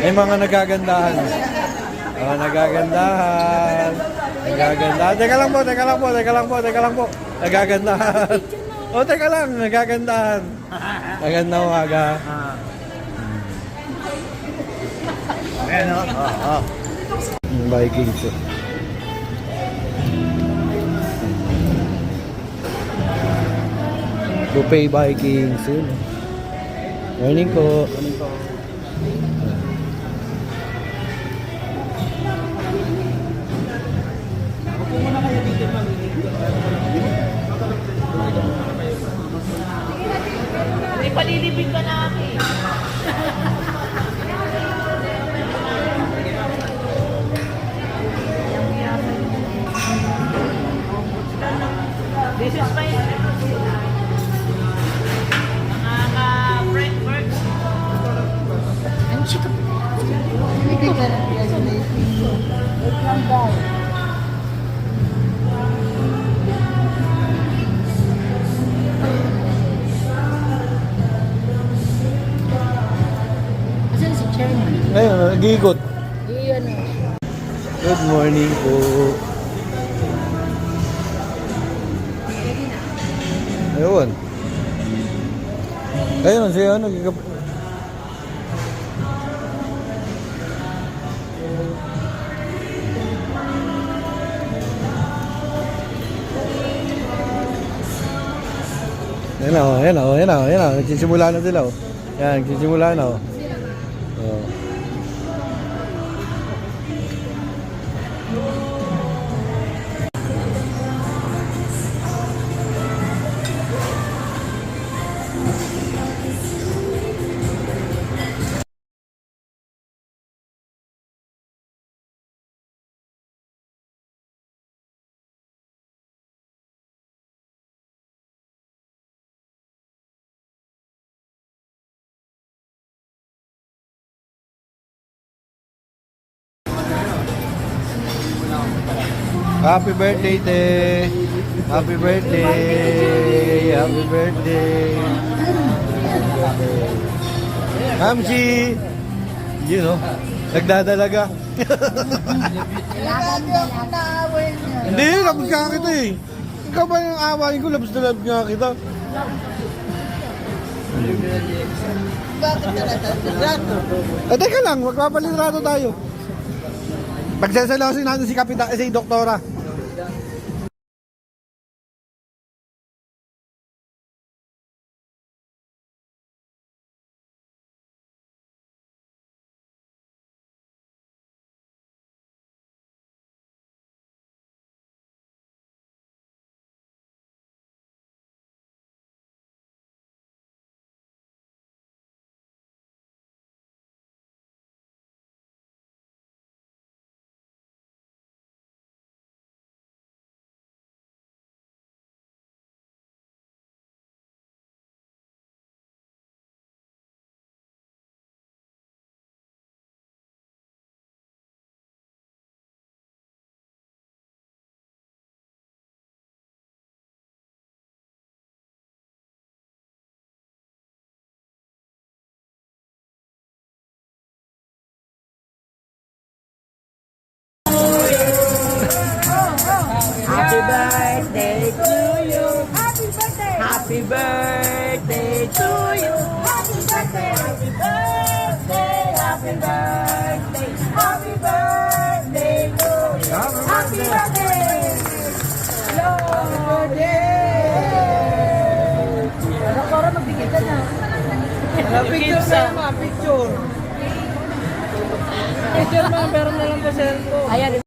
May mga nagagandahan. Oh, nagagandahan. Nagagandahan. Teka lang po, teka lang po, teka lang po, teka lang po. Nagagandahan. Oh, teka lang, nagagandahan. Maganda umaga. Ayan o. Oo. Yung Vikings. Buffet Vikings. Yun. Morning po. May palilibig ka namin. This is my Chairman? Ayun, nag-iikot. Good morning po. Ayun. Ayun, siya ano, thế nào thế nào thế nào thế nào? Chị chưa mua lại nó thế nào? À chị chưa mua lại nào? Ờ. Happy birthday, te. Happy birthday. Happy birthday. Hamsi. You know, nagdadalaga. Hindi, labas ka kita eh. Ikaw ba yung awain ko? Labas na labas nga kita. Eh, teka lang, magpapalitrato tayo. Pagsasalasin natin si Kapita, eh, si Doktora. Happy birthday. Happy birthday to you. Happy birthday! Lord, Doktora, magbigay ka na. Picture sa mga picture. Ayan.